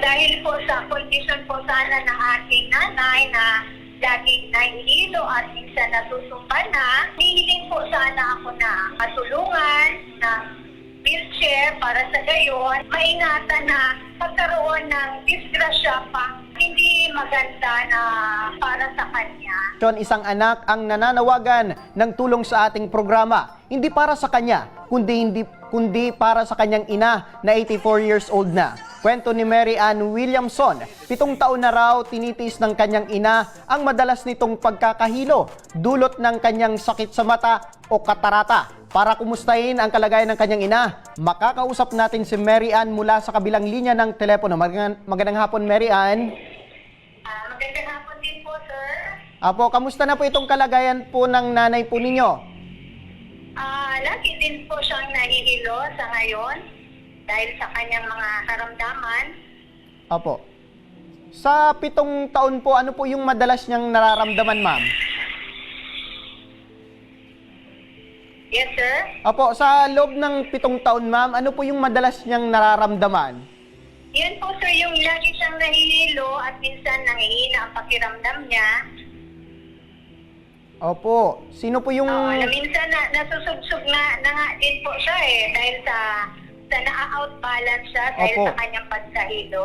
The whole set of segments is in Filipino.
dahil po sa condition po sana ng aking nanay na laging nahihilo at minsan nasusumpa na, hihiling po sana ako na matulungan ng wheelchair para sa gayon, maingatan na pagkaroon ng disgrasya pa hindi maganda na para sa kanya. John, isang anak ang nananawagan ng tulong sa ating programa. Hindi para sa kanya, kundi, hindi, kundi para sa kanyang ina na 84 years old na. Kwento ni Mary Ann Williamson, pitong taon na raw tinitiis ng kanyang ina ang madalas nitong pagkakahilo, dulot ng kanyang sakit sa mata o katarata. Para kumustahin ang kalagayan ng kanyang ina, makakausap natin si Mary Ann mula sa kabilang linya ng telepono. Magandang, magandang hapon, Mary Ann. Ah, magandang hapon din po, sir. Apo, kamusta na po itong kalagayan po ng nanay po ninyo? Ah, lagi din po siyang nahihilo sa ngayon dahil sa kanyang mga karamdaman. Apo. Sa pitong taon po, ano po yung madalas niyang nararamdaman, ma'am? Yes, sir. Apo, sa loob ng pitong taon, ma'am, ano po yung madalas niyang nararamdaman? Yan po, sir, yung lagi siyang nahihilo at minsan nangihina ang pakiramdam niya. Opo. Sino po yung... Oo, na minsan na, nasusubsub na, na nga din po siya eh dahil sa, sa na-outbalance siya dahil Opo. sa kanyang pagkahilo.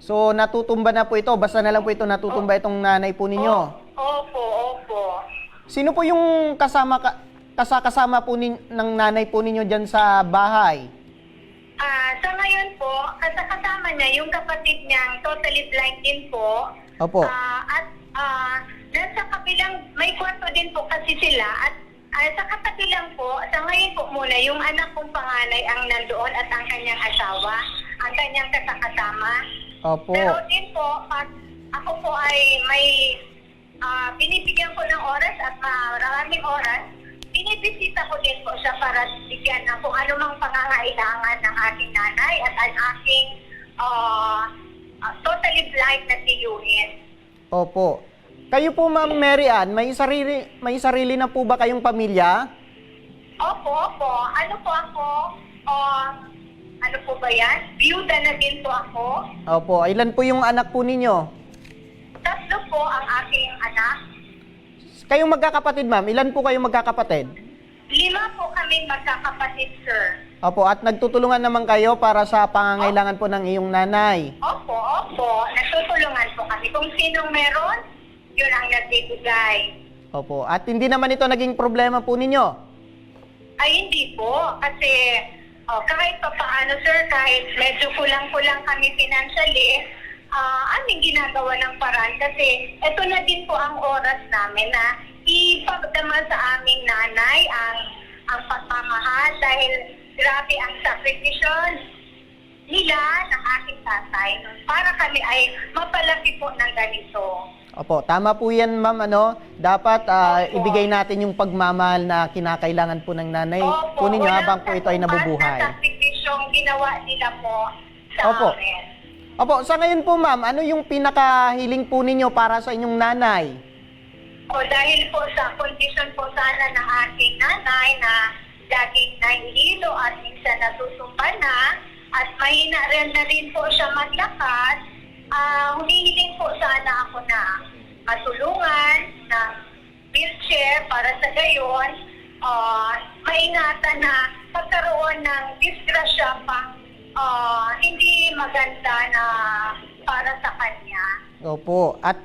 So, natutumba na po ito. Basta na lang po ito natutumba itong nanay po ninyo. Opo, opo. Sino po yung kasama ka, kasakasama po nin, ng nanay po ninyo dyan sa bahay? Ah, sa ngayon po, kasama niya yung kapatid niyang totally blind din po. Opo. Ah, at ah, nasa kabilang, may kwarto din po kasi sila at ah, sa katabi lang po, sa ngayon po muna, yung anak kong panganay ang nandoon at ang kanyang asawa, ang kanyang kasakasama. Opo. Pero din po, pag ako po ay may ah, binibigyan ko ng oras at maraming oras, binibisita ko din po siya para bigyan ng kung ano mang pangangailangan ng aking nanay at ang aking ah, ah, totally blind na tiyuhin. Opo. Kayo po, Ma'am Mary Ann, may sarili, may sarili na po ba kayong pamilya? Opo, opo. Ano po ako? ah, ano po ba yan? Byuda na din po ako. Opo. Ilan po yung anak po ninyo? Tatlo po ang aking anak. Kayong magkakapatid, ma'am. Ilan po kayong magkakapatid? Lima po kaming magkakapatid, sir. Opo, at nagtutulungan naman kayo para sa pangangailangan po ng iyong nanay. Opo, opo. Natutulungan po kami. Kung sinong meron, yun ang nagbibigay. Opo, at hindi naman ito naging problema po ninyo. Ay, hindi po. Kasi oh, kahit pa paano, sir, kahit medyo kulang-kulang kami financially, ah aming ginagawa ng paraan. Kasi ito na din po ang oras namin na ipagdama sa aming nanay ang ang pagmamahal dahil grabe ang sakripisyo nila ng aking tatay para kami ay mapalaki po ng ganito. Opo, tama po yan, ma'am. Ano, dapat Opo. ibigay natin yung pagmamahal na kinakailangan po ng nanay po ninyo walang habang po ito ay nabubuhay. na sakripisyong ginawa nila po sa Opo. amin. Opo, sa ngayon po, ma'am, ano yung pinakahiling po ninyo para sa inyong nanay? O dahil po sa kondisyon po sana ng aking nanay na laging nahihilo at minsan nasusumpa na at mahina rin na rin po siya maglakad, ah humihiling po sana ako na matulungan ng wheelchair para sa gayon ah maingatan na pagkaroon ng disgrasya pa ah, hindi maganda na para sa kanya. Opo, at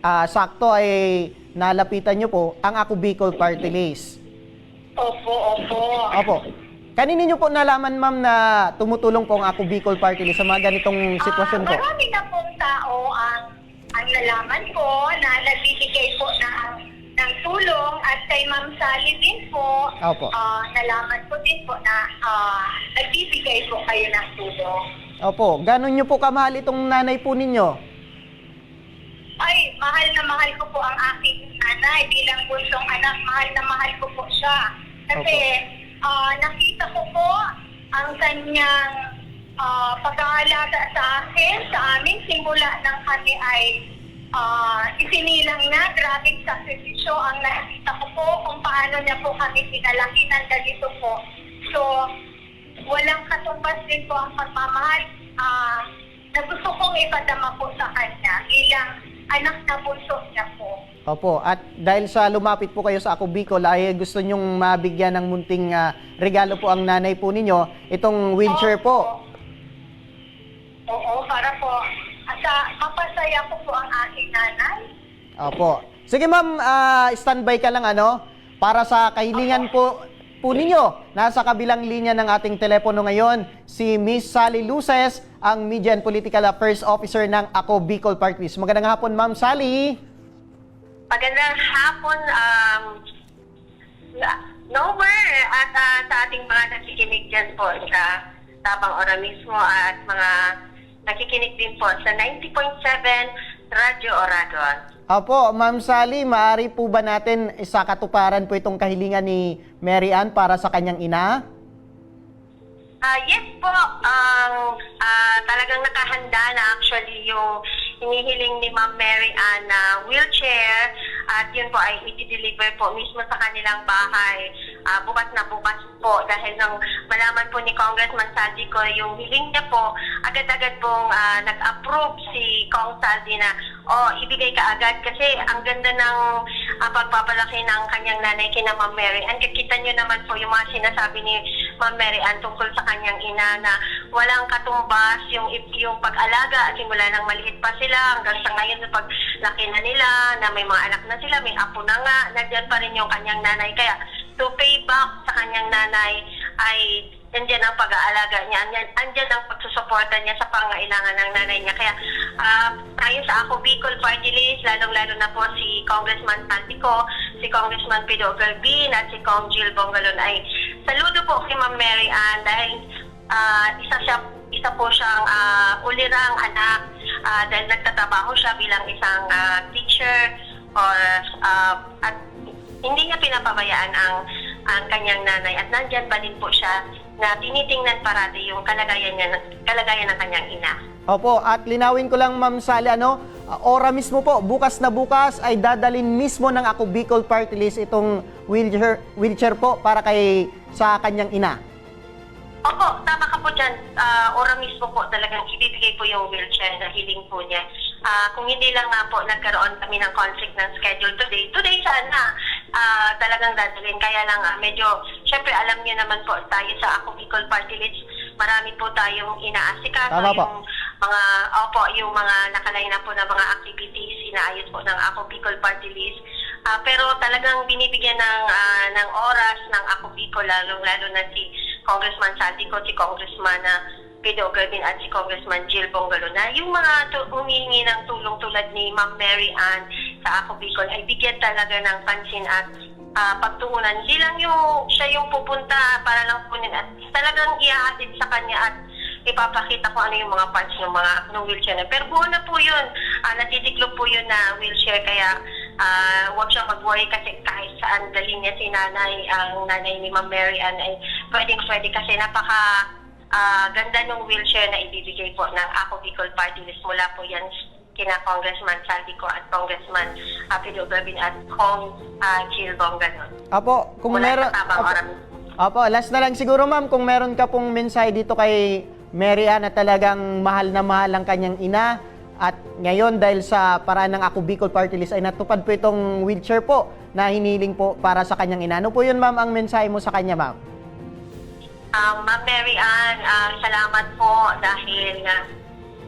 ah, sakto ay nalapitan nyo po ang Ako Bicol Party List. Opo, opo. Opo. Kanino nyo po nalaman, ma'am, na tumutulong po ang Ako Bicol Party List sa mga ganitong sitwasyon Ah, po? Marami na pong tao ang ang nalaman ko na nagbibigay po ng ng tulong at kay Ma'am Sally din po. Opo. ah, nalaman ko din po na ah, nagbibigay po kayo ng tulong. Opo, ganon nyo po kamahal itong nanay po ninyo? Ay, mahal na mahal ko po ang aking nanay bilang bunsong anak. Mahal na mahal ko po siya. Kasi ah, nakita ko po ang kanyang ah, pag-aalaga sa akin, sa amin, simula nang kami ay ah, isinilang na. Grabing sakripisyo ang nakita ko po kung paano niya po kami pinalaki ng ganito po. So, walang katumbas din po ang pagmamahal ah, na gusto ipadama po sa kanya bilang anak na bunso niya po. Opo, at dahil sa lumapit po kayo sa Ako Bicol, ay gusto nyong mabigyan ng munting ah, regalo po ang nanay po ninyo, itong wheelchair po. Oo, para po sa mapasaya ko po ang aking nanay. Opo. Sige ma'am, ah, standby ka lang ano, para sa kahilingan po po ninyo. Nasa kabilang linya ng ating telepono ngayon, si Miss Sally Luces, ang Media and Political Affairs Officer ng Ako Bicol Party List. Magandang hapon, Ma'am Sally. Magandang hapon, um, Nomer, at ah, sa ating mga nakikinig dyan po sa Tabang Ora mismo at mga nakikinig din po sa 90.7 Radyo Oragon. Opo, Ma'am Sally, maaari po ba natin sa katuparan po itong kahilingan ni Mary Ann para sa kanyang ina? Ah, yes po, ang ah, talagang nakahanda na actually yung hinihiling ni Ma'am Mary Ann na wheelchair at yun po ay i-deliver po mismo sa kanilang bahay ah, bukas na bukas po dahil nang malaman po ni Congressman Saldi ko yung hiling niya po, agad-agad pong ah, nag-approve si Kong Saldi na oh, ibigay ka agad kasi ang ganda ng ah, pagpapalaki ng kanyang nanay kina Ma'am Mary Ann. Kakita niyo naman po yung mga sinasabi ni Ma'am Mary Ann tungkol sa kanyang ina na walang katumbas yung yung pag-alaga simula nang maliit pa sila hanggang sa ngayon sa paglaki na nila na may mga anak na sila, may apo na nga, nandiyan pa rin yung kanyang nanay. Kaya to pay back sa kanyang nanay ay nandiyan ang pag-aalaga niya, andyan, andyan ang pagsusuporta niya sa pangailangan ng nanay niya. Kaya ah, tayo sa Ako Bicol Party List, lalong-lalo na po si Congressman Tantico, si Congressman Pido Galvin at si Kong Jill Bongalon ay saludo po kay Ma'am Mary Ann dahil ah, isa siya isa po siyang ah, ulirang anak ah, dahil nagtatrabaho siya bilang isang ah, teacher or ah, at hindi niya pinapabayaan ang ang kanyang nanay at nandyan pa din po siya na tinitingnan parati yung kalagayan niya kalagayan ng kanyang ina. Opo, at linawin ko lang Ma'am Sally, ano, uh, ora mismo po, bukas na bukas ay dadalin mismo ng Ako Bicol Party List itong wheelchair, wheelchair po para kay sa kanyang ina. Opo, tama ka po dyan. Ah, ora mismo po talagang ibibigay po yung wheelchair na hiling po niya. Ah, kung hindi lang nga po nagkaroon kami ng conflict ng schedule today, today sana ah, talagang dadalhin. Kaya lang ah, medyo, syempre alam niyo naman po tayo sa Ako Bicol Party List, marami po tayong inaasikaso. Tama po. Yung mga, opo, yung mga nakalay na po na mga activities, inaayos po ng Ako Bicol Party List. Ah, pero talagang binibigyan ng ah, ng oras ng Ako Bicol, lalong-lalo na si Congressman Saldico, si Congressman na Pido Gavin at si Congressman Jill Bongalo na yung mga humihingi ng tulong tulad ni Ma'am Mary Ann sa Ako Bicol ay bigyan talaga ng pansin at ah, pagtuunan. Hindi lang yung siya yung pupunta para lang kunin at talagang iahatid sa kanya at ipapakita ko ano yung mga parts ng mga ng wheelchair na. Pero buo na po yun. Ah, natitiklop po yun na wheelchair kaya ah huwag siyang mag-worry kasi kahit saan dalhin niya si nanay, ang nanay ni Ma'am Mary Ann ay pwedeng pwede kasi napaka ah, ganda ng wheelchair na ibibigay po ng Ako Bicol Party List mula po yan kina Congressman Saldico at Congressman uh, Pido Gavin at Kong uh, Jill Bonganon. Apo, kung meron... Apo. Apo, last na lang siguro ma'am, kung meron ka pong mensahe dito kay Mary Ann na talagang mahal na mahal ang kanyang ina at ngayon dahil sa paraan ng Ako Bicol Party List ay natupad po itong wheelchair po na hiniling po para sa kanyang ina. Ano po yun ma'am ang mensahe mo sa kanya ma'am? Um, Ma'am Mary Ann, ah, salamat po dahil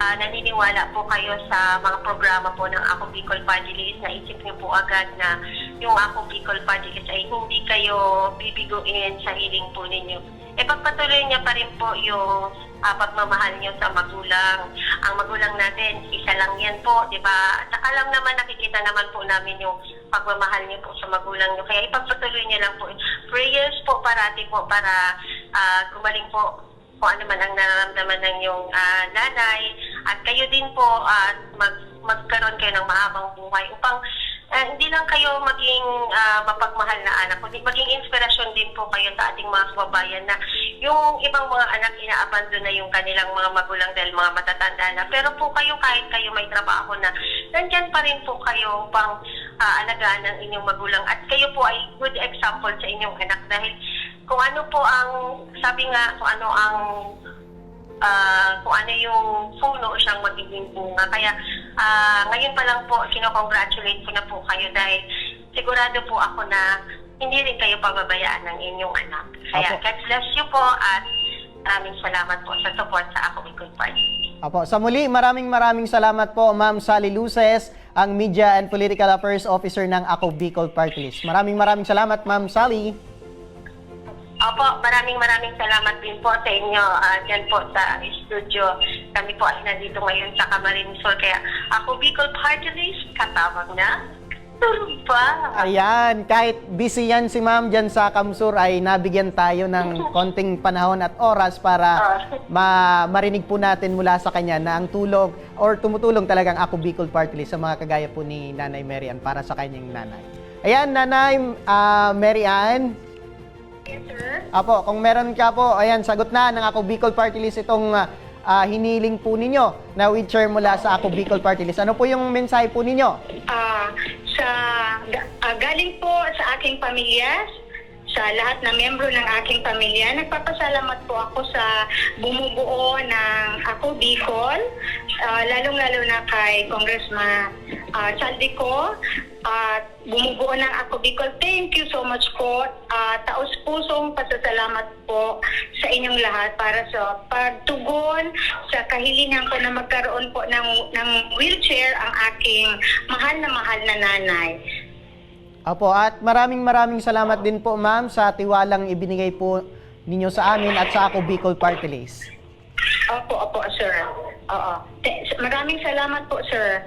ah, naniniwala po kayo sa mga programa po ng Ako Bicol Party List. Naisip niyo po agad na yung Ako Bicol Party List ay hindi kayo bibiguin sa hiling po ninyo. E pagpatuloy niya pa rin po yung ah, pagmamahal niyo sa magulang. Ang magulang natin, isa lang yan po, di ba? At alam naman, nakikita naman po namin yung pagmamahal niyo po sa magulang niyo. Kaya ipagpatuloy niyo lang po. Prayers po parati po para ah, gumaling po kung ano man ang nararamdaman ng iyong ah, nanay. At kayo din po at mag, magkaroon kayo ng mahabang buhay upang ah, hindi lang kayo maging ah, mapagmahal na anak, kundi maging inspirasyon din po kayo sa ating mga kababayan na yung ibang mga anak inaabandon na yung kanilang mga magulang dahil mga matatanda na. Pero po kayo kahit kayo may trabaho na, nandyan pa rin po kayo pang ah, alagaan ng inyong magulang at kayo po ay good example sa inyong anak dahil kung ano po ang, sabi nga, kung ano ang ah, kung ano yung puno siyang magiging bunga. Kaya ah, ngayon pa lang po, kinocongratulate ko na po kayo dahil sigurado po ako na hindi rin kayo pababayaan ng inyong anak. Kaya Apo. God bless you po at maraming salamat po sa support sa Ako Bicol Party. Apo, sa muli, maraming maraming salamat po, Ma'am Sally Luces, ang Media and Political Affairs Officer ng Ako Bicol Party List. Maraming maraming salamat, Ma'am Sally. Opo, maraming maraming salamat din po sa inyo uh, dyan po sa studio. Kami po ay nandito ngayon sa Camarines Hall. Kaya ako Bicol Party List, katawag na. Tulog pa. Ayan, kahit busy yan si Ma'am dyan sa Kamsur ay nabigyan tayo ng konting panahon at oras para ma marinig po natin mula sa kanya na ang tulong or tumutulong talagang ako Bicol Party List sa mga kagaya po ni Nanay Mary Ann para sa kanyang nanay. Ayan, Nanay ah, Mary Ann, Yes. Apo, kung meron ka po, ayan, sagot na ng ako Bicol Party List itong ah, ah, hiniling po ninyo na wheelchair mula sa ako Bicol Party List. Ano po yung mensahe po ninyo? Ah, sa ga- ah, galing po sa aking pamilya, sa lahat na membro ng aking pamilya, nagpapasalamat po ako sa bumubuo ng Ako Bicol, ah, lalong-lalo na kay Congressman uh, Saldico, at bumubuo ng Ako Bicol. Thank you so much po. Ah, taos-pusong pasasalamat po sa inyong lahat para sa pagtugon sa kahilingan ko na magkaroon po ng, ng wheelchair ang aking mahal na mahal na nanay. Apo, at maraming maraming salamat din po ma'am sa tiwalang ibinigay po ninyo sa amin at sa ako Bicol Party List. Opo, opo, sir. Oo. Maraming salamat po, sir.